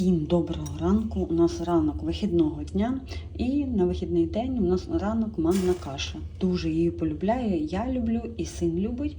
Всім доброго ранку. У нас ранок вихідного дня, і на вихідний день у нас ранок манна каша. Дуже її полюбляю. Я люблю і син любить.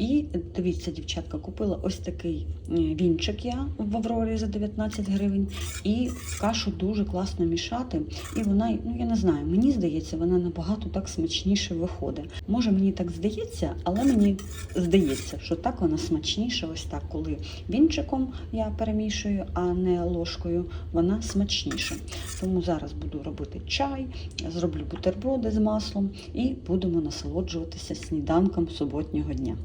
І дивіться, дівчатка, купила ось такий е, вінчик я в Аврорі за 19 гривень. І кашу дуже класно мішати. І вона, ну я не знаю, мені здається, вона набагато так смачніше виходить. Може, мені так здається, але мені здається, що так вона смачніше, ось так, коли вінчиком я перемішую, а не ложкою, вона смачніша. Тому зараз буду робити чай, зроблю бутерброди з маслом і будемо насолоджуватися сніданком суботнього дня.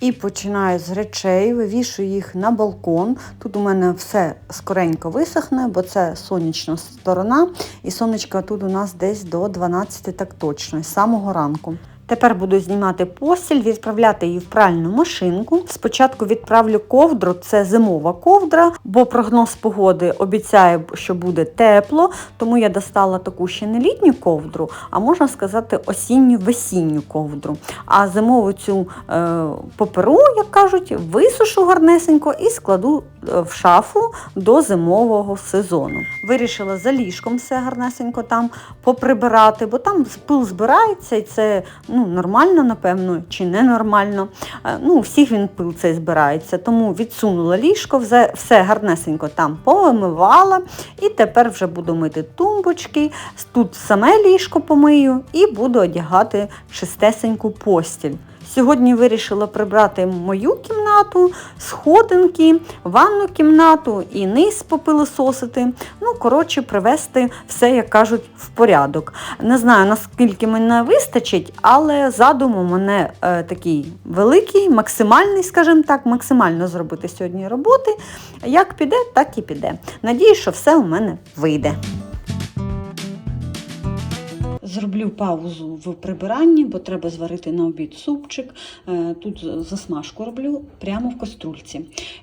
І починаю з речей, вивішую їх на балкон. Тут у мене все скоренько висохне, бо це сонячна сторона, і сонечко тут у нас десь до 12 так точно, з самого ранку. Тепер буду знімати постіль, відправляти її в пральну машинку. Спочатку відправлю ковдру, це зимова ковдра, бо прогноз погоди обіцяє, що буде тепло, тому я достала таку ще не літню ковдру, а можна сказати, осінню-весінню ковдру. А зимову цю е, поперу, як кажуть, висушу гарнесенько і складу е, в шафу до зимового сезону. Вирішила за ліжком все гарнесенько там поприбирати, бо там пил збирається і це ну, нормально, напевно, чи ненормально. Е, Ну, у всіх він пил цей збирається, тому відсунула ліжко, все, гарнесенько там повимивала. І тепер вже буду мити тумбочки, тут саме ліжко помию і буду одягати чистесеньку постіль. Сьогодні вирішила прибрати мою кімнату, сходинки, ванну кімнату і низ попилососити. Ну, коротше, привести все, як кажуть, в порядок. Не знаю, наскільки мене вистачить, але задум у мене е, такий великий, максимальний, скажімо так, максимально зробити сьогодні роботи. Як піде, так і піде. Надію, що все у мене вийде. Зроблю паузу в прибиранні, бо треба зварити на обід супчик. Е, Тут засмажку роблю прямо в каструльці.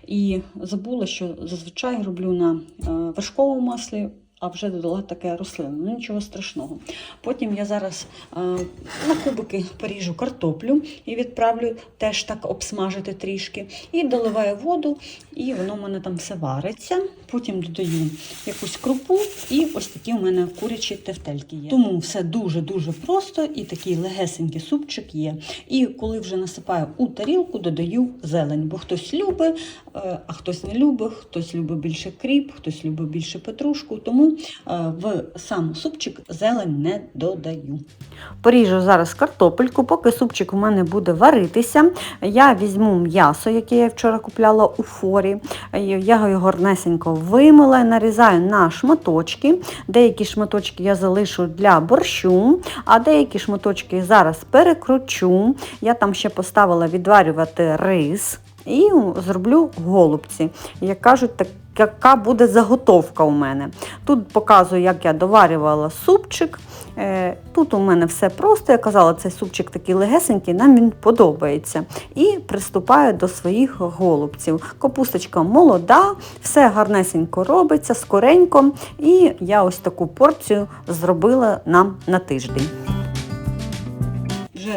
І забула, що зазвичай роблю на е, вершковому маслі. А вже додала таке рослинне, ну нічого страшного. Потім я зараз е, на кубики поріжу картоплю і відправлю теж так обсмажити трішки. І доливаю воду, і воно в мене там все вариться. Потім додаю якусь крупу, і ось такі у мене курячі тефтельки є. Тому все дуже-дуже просто і такий легесенький супчик є. І коли вже насипаю у тарілку, додаю зелень, бо хтось любить, е, а хтось не любить, хтось любить більше кріп, хтось любить більше петрушку. Тому е, в сам супчик зелень не додаю. Поріжу зараз картопельку, поки супчик у мене буде варитися. Я візьму м'ясо, яке я вчора купляла у форі. Я його гарнесенько вимила, нарізаю на шматочки. Деякі шматочки я залишу для борщу, а деякі шматочки зараз перекручу. Я там ще поставила відварювати рис. І зроблю голубці. Як кажуть, яка буде заготовка у мене. Тут показую, як я доварювала супчик. Е, Тут у мене все просто. Я казала, цей супчик такий легесенький, нам він подобається. І приступаю до своїх голубців. Капусточка молода, все гарнесенько робиться, скоренько. І я ось таку порцію зробила нам на тиждень.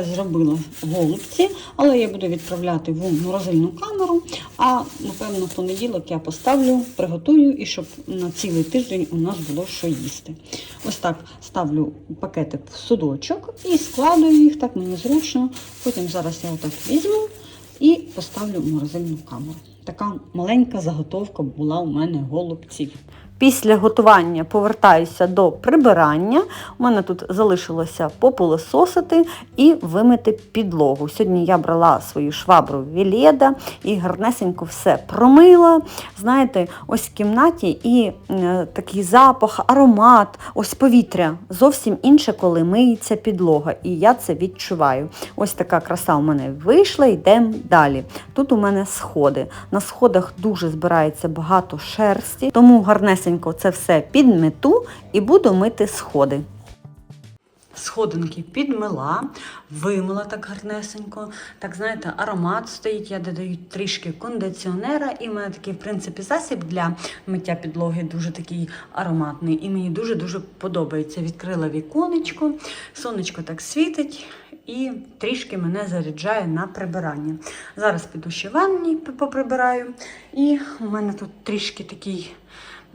Вже зробила голубці, але я буду відправляти в морозильну камеру. А напевно, в понеділок я поставлю, приготую і щоб на цілий тиждень у нас було що їсти. Ось так ставлю пакетик в судочок і складую їх, так мені зручно. Потім зараз я отак візьму і поставлю в морозильну камеру. Така маленька заготовка була у мене голубців. Після готування повертаюся до прибирання. У мене тут залишилося попилососити і вимити підлогу. Сьогодні я брала свою швабру Вілєда і гарнесенько все промила. Знаєте, ось в кімнаті і е, такий запах, аромат, ось повітря зовсім інше, коли миється підлога. І я це відчуваю. Ось така краса у мене вийшла, йдемо далі. Тут у мене сходи. На сходах дуже збирається багато шерсті, тому гарнесенько це все підмету і буду мити сходи. Сходинки підмила, вимила так гарнесенько. Так, знаєте, аромат стоїть, я додаю трішки кондиціонера, і в мене такий, в принципі, засіб для миття підлоги дуже такий ароматний. І мені дуже-дуже подобається. Відкрила віконечко, сонечко так світить і трішки мене заряджає на прибирання. Зараз піду ще ванні поприбираю. І у мене тут трішки такий.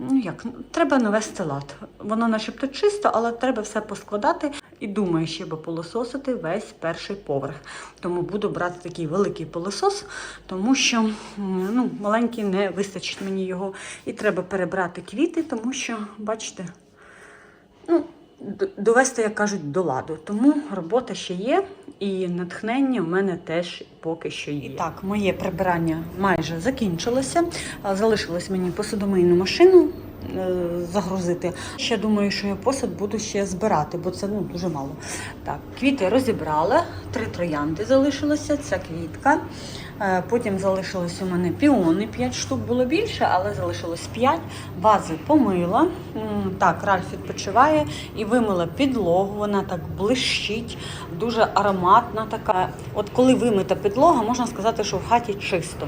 Ну як, ну, треба навести лад. Воно начебто чисто, але треба все поскладати. І думаю, ще би пилососити весь перший поверх. Тому буду брати такий великий пилосос, тому що ну, маленький не вистачить мені його. І треба перебрати квіти, тому що, бачите, ну, довести, як кажуть, до ладу. Тому робота ще є, і натхнення в мене теж поки що є. І так, моє прибирання майже закінчилося. Залишилось мені посудомийну машину. е, Загрузити. Ще думаю, що я посуд буду ще збирати, бо це ну дуже мало. Так, квіти розібрала, три троянди залишилося, ця квітка. Е, Потім залишилось у мене піони, 5 штук було більше, але залишилось 5. Вази помила. Так, Ральф відпочиває і вимила підлогу. Вона так блищить, дуже ароматна така. От коли вимита підлога, можна сказати, що в хаті чисто.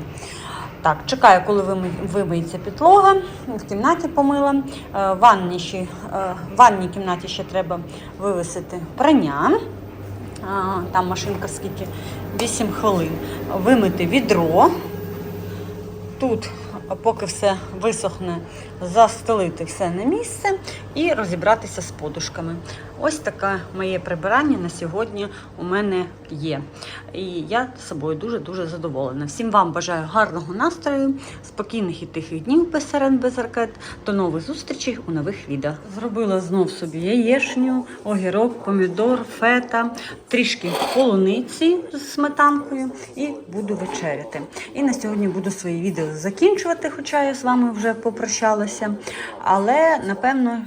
Так, чекаю, коли вимиється підлога. В кімнаті помила. Е, В ванні, ще, е, в ванній кімнаті ще треба вивесити прання. Там машинка скільки? 8 хвилин. Вимити відро. Тут, поки все висохне, застелити все на місце і розібратися з подушками. Ось таке моє прибирання на сьогодні у мене є. І я собою дуже-дуже задоволена. Всім вам бажаю гарного настрою, спокійних і тихих днів без сирен, без ракет. До нових зустрічей у нових відео. Зробила знов собі яєшню, огірок, помідор, фета, трішки полуниці з сметанкою і буду вечеряти. І на сьогодні буду свої відео закінчувати, хоча я з вами вже попрощалася. Але напевно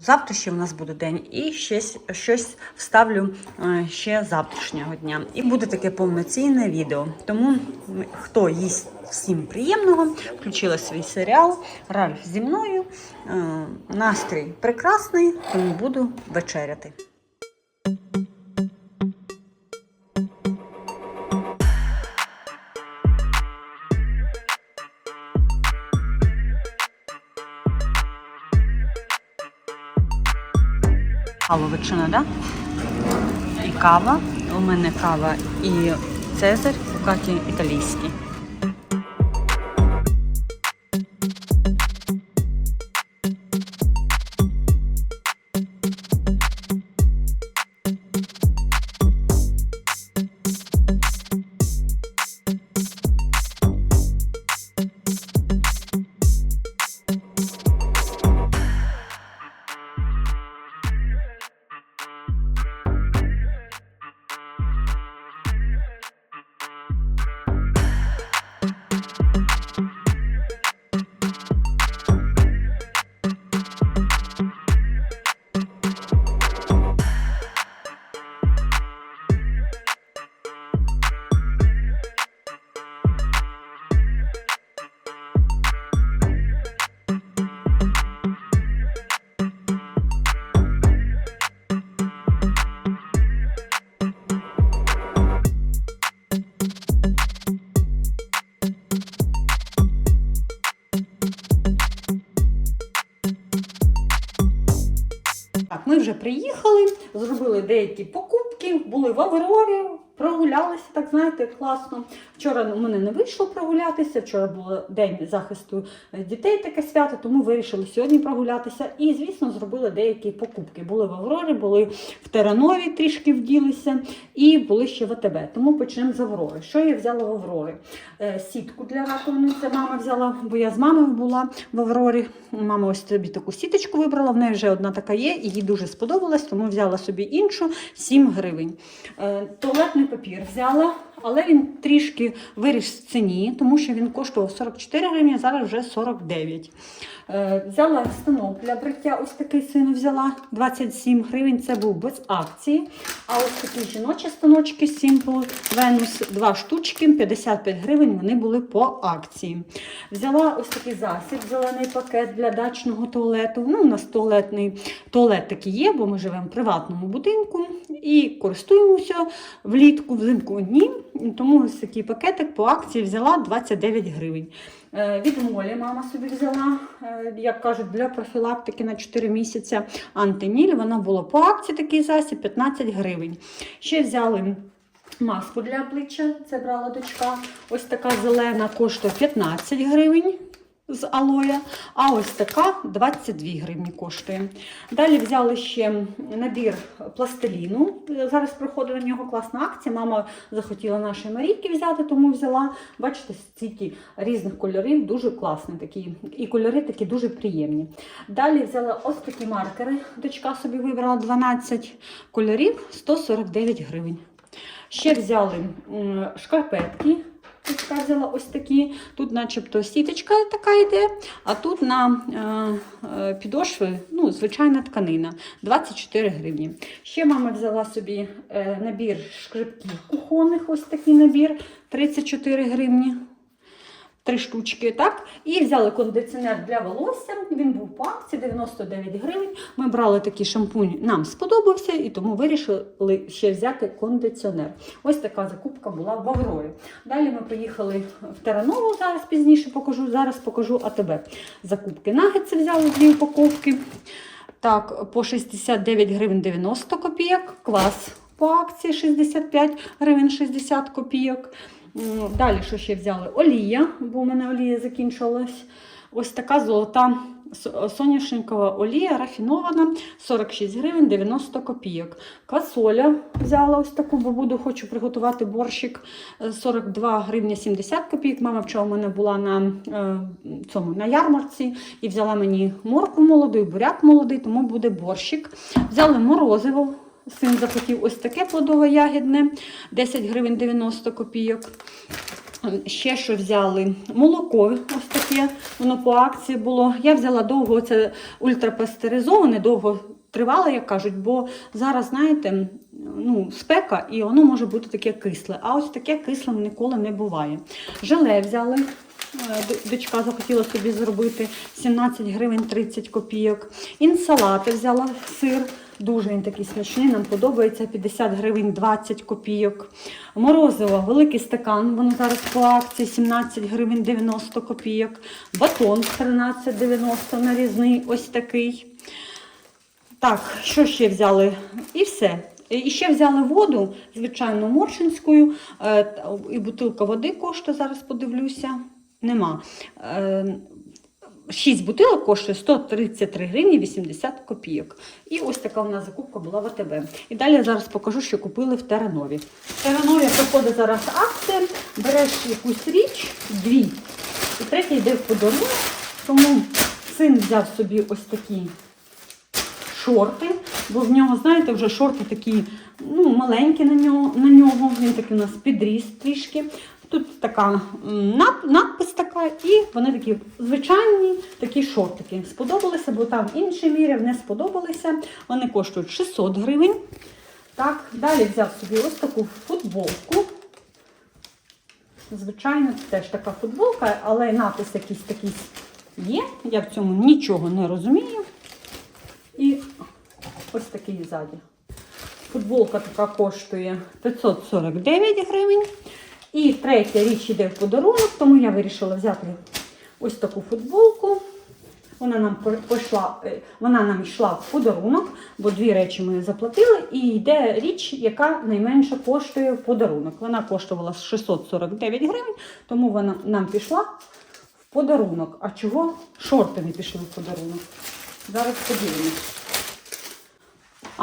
завтра ще в нас буде день, і щось, щось вставлю е, ще завтрашнього дня. І буде таке повноцінне відео. Тому хто їсть всім приємного, включила свій серіал Ральф зі мною. Е, Настрій прекрасний, тому буду вечеряти. Кавовичина, да? І кава. У мене кава і Цезарь, у Каті італійський. Зробили деякі покупки, були в Аврорі, прогулялися, так знаєте, класно. Вчора у мене не вийшло прогулятися. Вчора був день захисту дітей таке свято, тому вирішили сьогодні прогулятися. І, звісно, зробили деякі покупки. Були в Аврорі, були в Теранові, трішки вділися, і були ще в АТБ. Тому почнемо з Аврори. Що я взяла в Аврорі? Е, Сітку для раковини. Це мама взяла, бо я з мамою була в Аврорі. Мама ось собі таку сіточку вибрала. В неї вже одна така є, і їй дуже сподобалась, тому взяла собі іншу 7 гривень. Е, Туалетний папір взяла але він трішки виріс в ціні, тому що він коштував 44 гривні, зараз вже 49. Е, Взяла станок для бриття, ось такий сину взяла 27 гривень. Це був без акції. А ось такі жіночі станочки Simple Venus, два штучки, 55 гривень. Вони були по акції. Взяла ось такий засіб, зелений пакет для дачного туалету. Ну, у нас туалетний туалет такий є, бо ми живемо в приватному будинку і користуємося влітку, взимку ні. Тому ось такий пакетик по акції взяла 29 гривень. Е, Від молі мама собі взяла, е, як кажуть, для профілактики на 4 місяці антиніль. Вона була по акції такий засіб 15 гривень. Ще взяли маску для обличчя, це брала дочка. Ось така зелена коштує 15 гривень. З алоя, а ось така 22 гривні коштує. Далі взяли ще набір пластиліну. Зараз проходить на нього класна акція. Мама захотіла нашої Марійки взяти, тому взяла. Бачите, стільки різних кольорів, дуже класні такі. І кольори такі дуже приємні. Далі взяла ось такі маркери. Дочка собі вибрала 12 кольорів, 149 гривень. Ще взяли шкарпетки. Дочка взяла ось такі. Тут, начебто, сіточка така йде, а тут на е, е, підошви ну, звичайна тканина 24 гривні. Ще мама взяла собі е, набір шкрипків кухонних, ось такий набір 34 гривні. Три штучки, так? І взяли кондиціонер для волосся. Він був по акції 99 гривень. Ми брали такий шампунь, нам сподобався, і тому вирішили ще взяти кондиціонер. Ось така закупка була в Аврорі. Далі ми поїхали в Теранову, зараз пізніше покажу. Зараз покажу АТБ. Закупки нагетси взяли дві упаковки. Так, по 69 гривень 90 копійок. Квас по акції 65 гривень 60 копійок. Далі, що ще взяли? Олія, бо у мене олія закінчилась. Ось така золота со- соняшникова олія рафінована 46 гривень 90 копійок. Квасоля взяла ось таку, бо буду хочу приготувати борщик е, 42 гривні 70 копійок. Мама вчора у мене була на, е, цьому, на ярмарці і взяла мені морку молоду буряк молодий, тому буде борщик. Взяли морозиво. Син захотів ось таке плодово-ягідне, 10 гривень 90 копійок. Ще що взяли? Молоко, ось таке, воно по акції було. Я взяла довго, це ультрапастеризоване, довго тривало, як кажуть, бо зараз, знаєте, ну, спека і воно може бути таке кисле. А ось таке кислим ніколи не буває. Желе взяли. Е, Дочка захотіла собі зробити 17 гривень 30 копійок. Інсалати взяла сир. Дуже він такий смачний, нам подобається 50 гривень 20 копійок. Морозиво, великий стакан, воно зараз по акції 17 гривень 90 копійок. Батон 13,90 нарізний, ось такий. Так, що ще взяли? І все. І ще взяли воду, звичайно, моршинською. Е, І бутилка води коштує, зараз подивлюся. Нема. Е, Шість бутилок коштує 133 гривні 80 копійок. І ось така у нас закупка була в АТБ. І далі я зараз покажу, що купили в Теранові. В Теранові проходить зараз акція, береш якусь річ, дві, і третя йде в подарунок. Тому син взяв собі ось такі шорти, бо в нього, знаєте, вже шорти такі ну, маленькі на нього, на нього. Він такий у нас підріс трішки. Тут така надпис така, і вони такі звичайні такі шортики. Сподобалися, бо там інші міряв не сподобалися. Вони коштують 600 гривень. Так, далі взяв собі ось таку футболку. Звичайно, це теж така футболка, але напис якийсь такий є. Я в цьому нічого не розумію. І ось такий ззаді. Футболка така коштує 549 гривень. І третя річ йде в подарунок, тому я вирішила взяти ось таку футболку. Вона нам пішла, е, вона нам йшла в подарунок, бо дві речі ми заплатили. І йде річ, яка найменше коштує в подарунок. Вона коштувала 649 гривень, тому вона нам пішла в подарунок. А чого шорти не пішли в подарунок? Зараз подивимось.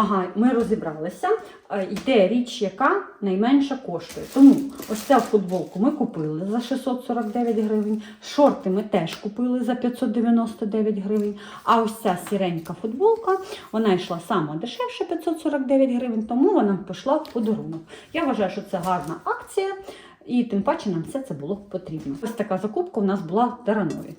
Ага, ми розібралися. Е, Йде річ, яка найменша коштує. Тому ось цю футболку ми купили за 649 гривень. Шорти ми теж купили за 599 гривень. А ось ця сіренька футболка, вона йшла сама дешевше 549 гривень, тому вона пішла в подарунок. Я вважаю, що це гарна акція, і тим паче нам все це було потрібно. Ось така закупка у нас була в Таранові.